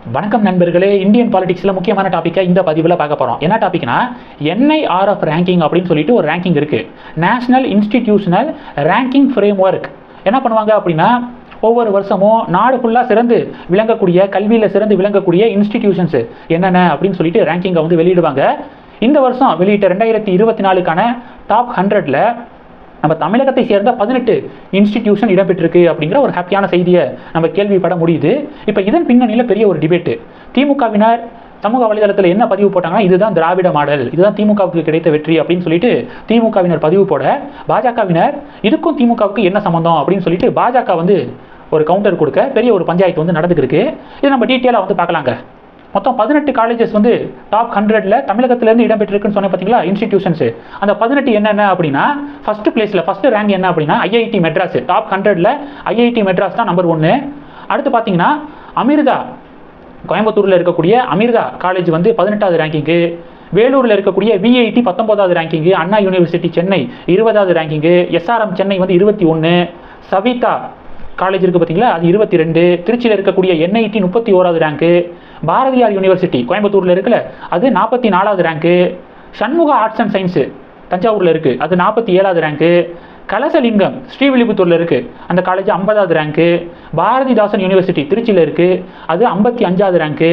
வணக்கம் நண்பர்களே இந்தியன் பாலிடிக்ஸில் முக்கியமான டாப்பிக்கை இந்த பதிவில் பார்க்க போகிறோம் என்ன டாபிக்னா என்ஐஆர்எஃப் ரேங்கிங் அப்படின்னு சொல்லிட்டு ஒரு ரேங்கிங் இருக்குது national institutional ranking framework என்ன பண்ணுவாங்க அப்படின்னா ஒவ்வொரு வருஷமும் நாடு ஃபுல்லாக சிறந்து விளங்கக்கூடிய கல்வியில் சிறந்து விளங்கக்கூடிய இன்ஸ்டிடியூஷன்ஸ் என்னென்ன அப்படின்னு சொல்லிட்டு ரேங்கிங்கை வந்து வெளியிடுவாங்க. இந்த வருஷம் வெளியிட்ட ரெண்டாயிரத்தி இருபத்தி நாலுக்கான டாப் ஹண்ட்ரட்ல நம்ம தமிழகத்தை சேர்ந்த பதினெட்டு இன்ஸ்டிடியூஷன் இடம்பெற்றிருக்கு அப்படிங்கிற ஒரு ஹாப்பியான செய்தியை நம்ம கேள்விப்பட முடியுது. இப்போ இதன் பின்னணியில் பெரிய ஒரு டிபேட்டு திமுகவினர் சமூக வலைதளத்தில் என்ன பதிவு போட்டாங்கன்னா இதுதான் திராவிட மாடல் இதுதான் திமுகவுக்கு கிடைத்த வெற்றி அப்படின்னு சொல்லிட்டு திமுகவினர் பதிவு போட பாஜகவினர் இதுக்கும் திமுகவுக்கு என்ன சம்மந்தம் அப்படின்னு சொல்லிட்டு பாஜக வந்து ஒரு கவுண்டர் கொடுக்க பெரிய ஒரு பஞ்சாயத்து வந்து நடந்துக்கு இது நம்ம டீட்டெயிலாக வந்து பார்க்கலாங்க. மொத்தம் பதினெட்டு காலேஜஸ் வந்து டாப் ஹண்ட்ரட்ல தமிழகத்திலேருந்து இடம்பெற்றிருக்குன்னு சொன்னேன் பார்த்தீங்களா இன்ஸ்டிடியூஷன்ஸ் அந்த பதினெட்டு என்னென்ன அப்படின்னா ஃபர்ஸ்ட் பிளேஸில் ஃபர்ஸ்ட் ரேங்க் என்ன அப்படின்னா ஐஐடி மெட்ராஸ் டாப் ஹண்ட்ரட்ல ஐஐடி மெட்ராஸ் தான் நம்பர் ஒன்று அடுத்து பார்த்தீங்கன்னா அமிர்தா. கோயம்புத்தூரில் இருக்கக்கூடிய அமிர்தா காலேஜ் வந்து பதினெட்டாவது ரேங்கிங்கு வேலூரில் இருக்கக்கூடிய விஐடி பத்தொன்பதாவது ரேங்கிங்கு அண்ணா யூனிவர்சிட்டி சென்னை இருபதாவது ரேங்கிங்கு எஸ்ஆர்எம் சென்னை வந்து இருபத்தி ஒன்று சவிதா காலேஜ் இருக்குது பார்த்தீங்களா அது இருபத்தி ரெண்டு. திருச்சியில் இருக்கக்கூடிய என்ஐடி முப்பத்தி ஓராவது ரேங்க்கு பாரதியார் யூனிவர்சிட்டி கோயம்புத்தூரில் இருக்குல்ல அது நாற்பத்தி நாலாவது rank Shanmugha arts and science தஞ்சாவூரில் இருக்குது அது நாற்பத்தி ஏழாவது ரேங்க்கு கலசலிங்கம் ஸ்ரீவில்லிபுத்தூரில் இருக்குது அந்த காலேஜ் ஐம்பதாவது ரேங்க்கு பாரதிதாசன் யூனிவர்சிட்டி திருச்சியில் இருக்குது அது ஐம்பத்தி அஞ்சாவது ரேங்க்கு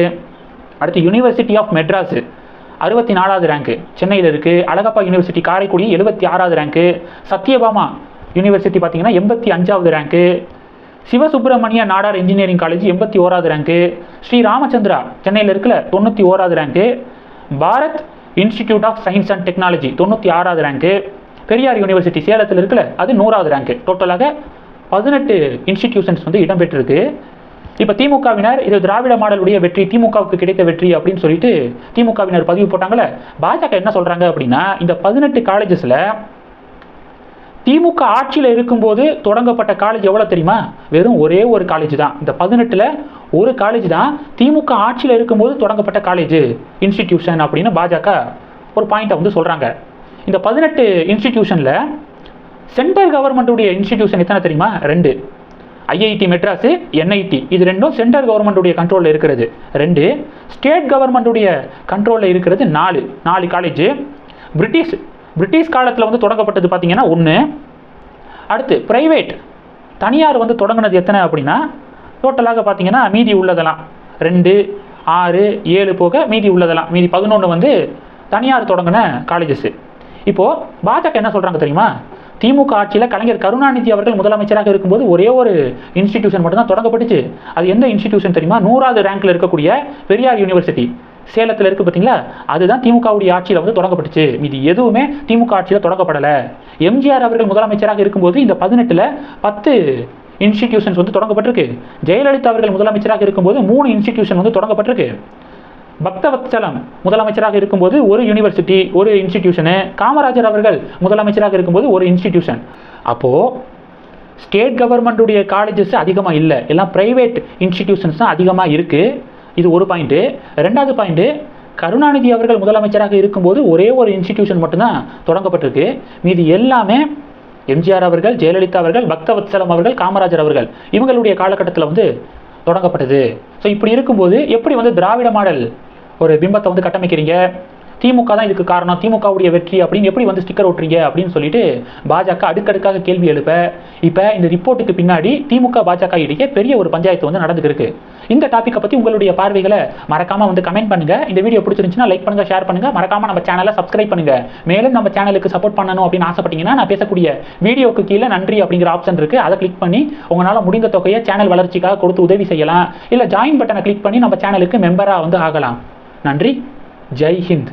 அடுத்து யூனிவர்சிட்டி ஆஃப் மெட்ராஸு அறுபத்தி நாலாவது ரேங்க்கு சென்னையில் இருக்குது அழகப்பா யூனிவர்சிட்டி காரைக்குடி எழுபத்தி ஆறாவது ரேங்க்கு சத்யபாமா யூனிவர்சிட்டி பார்த்தீங்கன்னா எண்பத்தி அஞ்சாவது rank Sivasubramaniya Nadar engineering college எண்பத்தி ஓராவது ரேங்க்கு ஸ்ரீ ராமச்சந்திரா சென்னையில் இருக்குல்ல தொண்ணூற்றி ஓராவது rank Bharat institute of science and technology தொண்ணூற்றி ஆறாவது ரேங்க்கு பெரியார் யூனிவர்சிட்டி சேலத்தில் இருக்குல்ல அது நூறாவது ரேங்க்கு டோட்டலாக பதினெட்டு இன்ஸ்டிடியூஷன்ஸ் வந்து இடம்பெற்றிருக்கு. இப்போ திமுகவினர் இது திராவிட மாடலுடைய வெற்றி திமுகவுக்கு கிடைத்த வெற்றி அப்படின்னு சொல்லிட்டு திமுகவினர் பதிவு போட்டாங்களே பாஜக என்ன சொல்கிறாங்க அப்படின்னா இந்த பதினெட்டு காலேஜஸில் திமுக ஆட்சியில் இருக்கும்போது தொடங்கப்பட்ட காலேஜ் எவ்வளோ தெரியுமா? வெறும் ஒரே ஒரு காலேஜ் தான். இந்த பதினெட்டில் ஒரு காலேஜ் தான் திமுக ஆட்சியில் இருக்கும்போது தொடங்கப்பட்ட காலேஜ் இன்ஸ்டிடியூஷன் அப்படின்னு பாஜக ஒரு பாயிண்ட்டை வந்து சொல்கிறாங்க இந்த பதினெட்டு இன்ஸ்டிடியூஷனில் சென்ட்ரல் கவர்மெண்ட்டுடைய இன்ஸ்டிடியூஷன் எத்தனை தெரியுமா? ரெண்டு. ஐஐடி மெட்ராஸு என்ஐடி இது ரெண்டும் சென்ட்ரல் கவர்மெண்ட்டுடைய கண்ட்ரோலில் இருக்கிறது. ரெண்டு ஸ்டேட் கவர்மெண்ட்டுடைய கண்ட்ரோலில் இருக்கிறது நாலு. நாலு காலேஜ் பிரிட்டிஷ் பிரிட்டிஷ் காலத்தில் வந்து தொடங்கப்பட்டது பார்த்தீங்கன்னா ஒன்று அடுத்து ப்ரைவேட் தனியார் வந்து தொடங்கினது எத்தனை அப்படின்னா டோட்டலாக பார்த்தீங்கன்னா மீதி உள்ளதெல்லாம். ரெண்டு ஆறு ஏழு போக மீதி உள்ளதெல்லாம். மீதி பதினொன்று வந்து தனியார் தொடங்கின காலேஜஸ்ஸு இப்போது பாஜக என்ன சொல்கிறாங்க தெரியுமா? திமுக ஆட்சியில் கலைஞர் கருணாநிதி அவர்கள் முதலமைச்சராக இருக்கும்போது ஒரே ஒரு இன்ஸ்டிடியூஷன் மட்டும்தான் தொடங்கப்பட்டுச்சு. அது எந்த இன்ஸ்டிடியூஷன் தெரியுமா? நூறாவது ரேங்க்கில் இருக்கக்கூடிய பெரியார் யூனிவர்சிட்டி சேலத்தில் இருக்குது பார்த்தீங்களா அதுதான் திமுகவுடைய ஆட்சியில் வந்து தொடங்கப்பட்டுச்சு. இது எதுவுமே திமுக ஆட்சியில் தொடங்கப்படலை. எம்ஜிஆர் அவர்கள் முதலமைச்சராக இருக்கும்போது இந்த பதினெட்டில் பத்து இன்ஸ்டிடியூஷன்ஸ் வந்து தொடங்கப்பட்டிருக்கு. ஜெயலலிதா அவர்கள் முதலமைச்சராக இருக்கும்போது மூணு இன்ஸ்டிடியூஷன் வந்து தொடங்கப்பட்டிருக்கு. பக்தவத்சலம் முதலமைச்சராக இருக்கும்போது ஒரு யூனிவர்சிட்டி ஒரு இன்ஸ்டிடியூஷனு காமராஜர் அவர்கள் முதலமைச்சராக இருக்கும்போது ஒரு இன்ஸ்டிடியூஷன் அப்போது ஸ்டேட் கவர்மெண்ட்டுடைய காலேஜஸ் அதிகமாக இல்லை. எல்லாம் ப்ரைவேட் இன்ஸ்டிடியூஷன்ஸ் தான் அதிகமாக இருக்குது இது ஒரு பாயிண்ட்டு ரெண்டாவது பாயிண்ட்டு கருணாநிதி அவர்கள் முதலமைச்சராக இருக்கும்போது ஒரே ஒரு இன்ஸ்டிடியூஷன் மட்டும்தான் தொடங்கப்பட்டிருக்கு. மீதி எல்லாமே எம்ஜிஆர் அவர்கள் ஜெயலலிதா அவர்கள் பக்தவத்சலம் அவர்கள் காமராஜர் அவர்கள் இவங்களுடைய காலகட்டத்தில் வந்து தொடங்கப்பட்டது. ஸோ இப்படி இருக்கும்போது எப்படி வந்து திராவிட மாடல் ஒரு பிம்பத்தை வந்து கட்டமைக்கிறீங்க? திமுக தான் இதுக்கு காரணம். திமுகவுடைய வெற்றி அப்படின்னு எப்படி வந்து ஸ்டிக்கர் ஓட்டுறீங்க அப்படின்னு சொல்லிட்டு பாஜக அடுக்கடுக்காக கேள்வி எழுப்ப. இப்போ இந்த ரிப்போர்ட்டுக்கு பின்னாடி திமுக பாஜக இடையே பெரிய ஒரு பஞ்சாயத்து வந்து நடந்துருக்கு இந்த டாப்பிக்கை பற்றி உங்களுடைய பார்வைகளை மறக்காம வந்து கமெண்ட் பண்ணுங்க. இந்த வீடியோ பிடிச்சிருந்துச்சுன்னா லைக் பண்ணுங்க ஷேர் பண்ணுங்க. மறக்காம நம்ம சேனலை சப்ஸ்கிரைப் பண்ணுங்க. மேலும் நம்ம சேனலுக்கு சப்போர்ட் பண்ணணும் அப்படின்னு ஆசைப்பட்டீங்கன்னா நான் பேசக்கூடிய வீடியோக்கு கீழே நன்றி அப்படிங்கிற ஆப்ஷன் இருக்கு. அதை கிளிக் பண்ணி உங்களால் முடிந்த தொகையை சேனல் வளர்ச்சிக்காக கொடுத்து உதவி செய்யலாம். இல்லை ஜாயின் பட்டனை கிளிக் பண்ணி நம்ம சேனலுக்கு மெம்பராக வந்து ஆகலாம். நன்றி. ஜெய் ஹிந்த்.